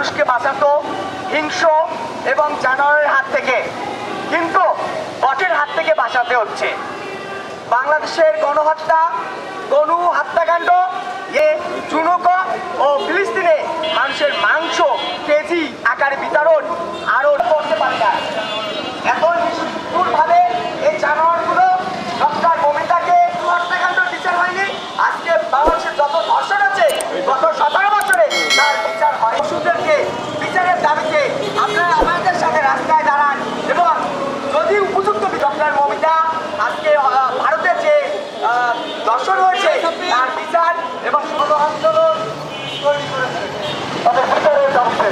মানুষকে বাঁচাতো হিংস্র এবং জানোয়ারের হাত থেকে। কিন্তু বটের হাত থেকে বাঁচাতে হচ্ছে। বাংলাদেশের গণহত্যা, গণু হত্যাকাণ্ড, এ চুনক ও ফিলিস্তিনে মানুষের মাংস, কেজি, আকারে বিতরণ আরও করতে পারে না এত নিষ্ঠুরভাবে এই জানোয়ারগুলো ডক্টর মমিতাকে হত্যাকাণ্ড বিচার হয়নি আজকে বাংলাদেশের যত ধর্ষণ আছে গত সতেরো বছরে তার বিচার হয় পশুদেরকে বিচারের দাবিতে আপনারা আমাদের সাথে রাস্তায় দাঁড়ান এবং যদি উপযুক্ত ডক্টর মমিতা আজকে ভারতের যে দর্শন হয়েছে, তার বিচার এবং সব আন্দোলন তাদের বিচারের দাবিতে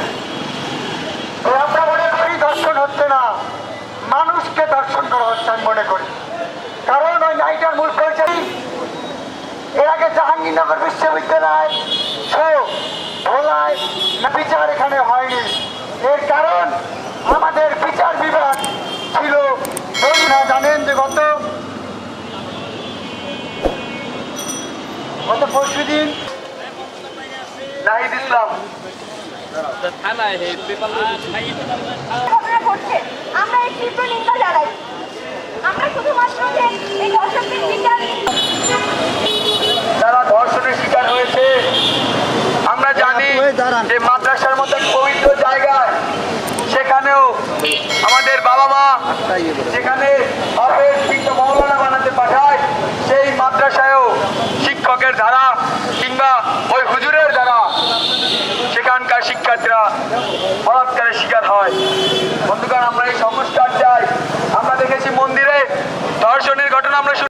আমরা মনে করি দর্শন হচ্ছে না, মানুষকে দর্শন করা হচ্ছে আমি মনে করি। কারণ ওই নাইটার মূল পরিচয় এর আগে জাহাঙ্গীরনগর বিশ্ববিদ্যালয় ভোলায় না বিচার এখানে এর কারণ আমাদের বিচার বিভাগ ছিল না জানেন যে গত গত পরশু দিন নাহিদ ইসলাম আমরা এই তীব্র নিন্দা জানাই। আমরা শুধুমাত্র এই দর্শকদের বিচার যারা ধর্ষণের শিকার হয়েছে আমরা জানি যে মাদ্রাসার মতো আমাদের বাবা মা যেখানে মৌলানা বানাতে পাঠায়, সেই মাদ্রাসায়ও শিক্ষকের ধারা কিংবা ওই হুজুরের ধারা। সেখানকার শিক্ষার্থীরা বলাৎকারের শিকার হয়। বন্ধুকার আমরা এই সংস্কার চাই। আমরা দেখেছি মন্দিরে ধর্ষণের ঘটনা আমরা